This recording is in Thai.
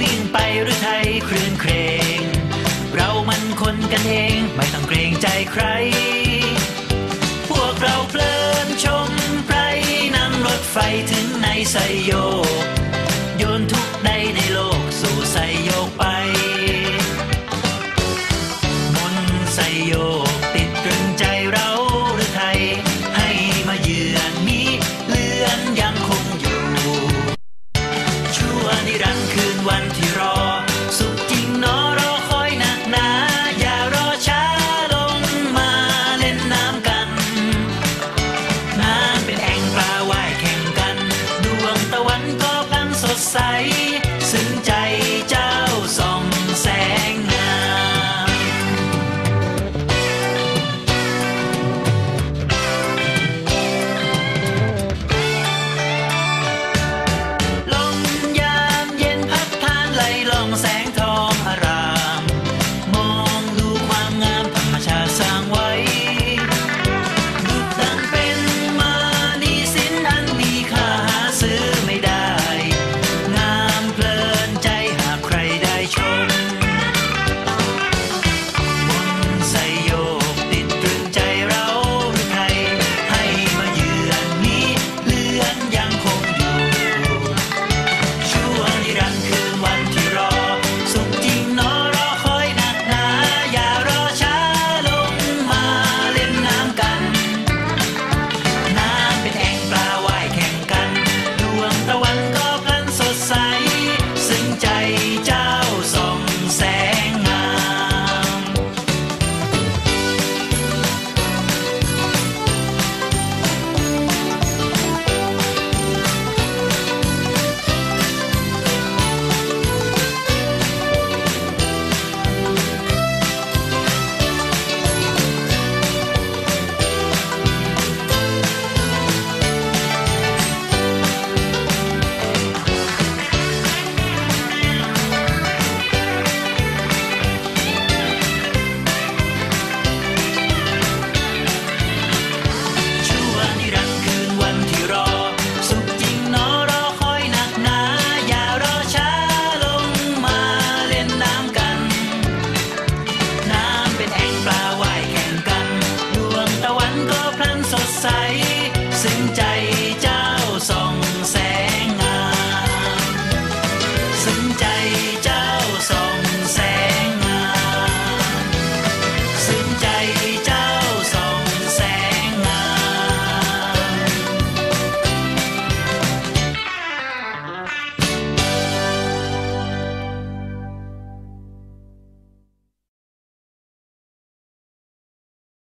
วิ่งไปหรือไทยคลื่นเครงเรามันคนกันเองไม่ต้องเกรงใจใคร พวกเราเพลินชมไพรนั่งรถไฟถึงในไซโยกโยนทุกใดในโลกสู่ไซโยกไป มนไซโยกติดตรึงใจเราหรือไทย ให้มาเยือนมิเลือนยังคงอยู่ ชั่วนิรันดร์คืน วันที่รอ สุขจริงนอรอคอยหนักหนา อย่ารอช้าลงมาเล่นน้ำกัน น้ำเป็นแอ่งปลาว่ายแข่งกัน ดวงตะวันก็ ลงแสงทองอาราม มองดูความงามธรรมชาติสร้างไว้ดุจดังเป็นมานีสินอันมีค่าหาซื้อไม่ได้ งามเพลินใจหากใครได้ชมมนต์ไสยโยกติดตรึงใจเราหรือไทย ให้มาเยือนนี้เลือน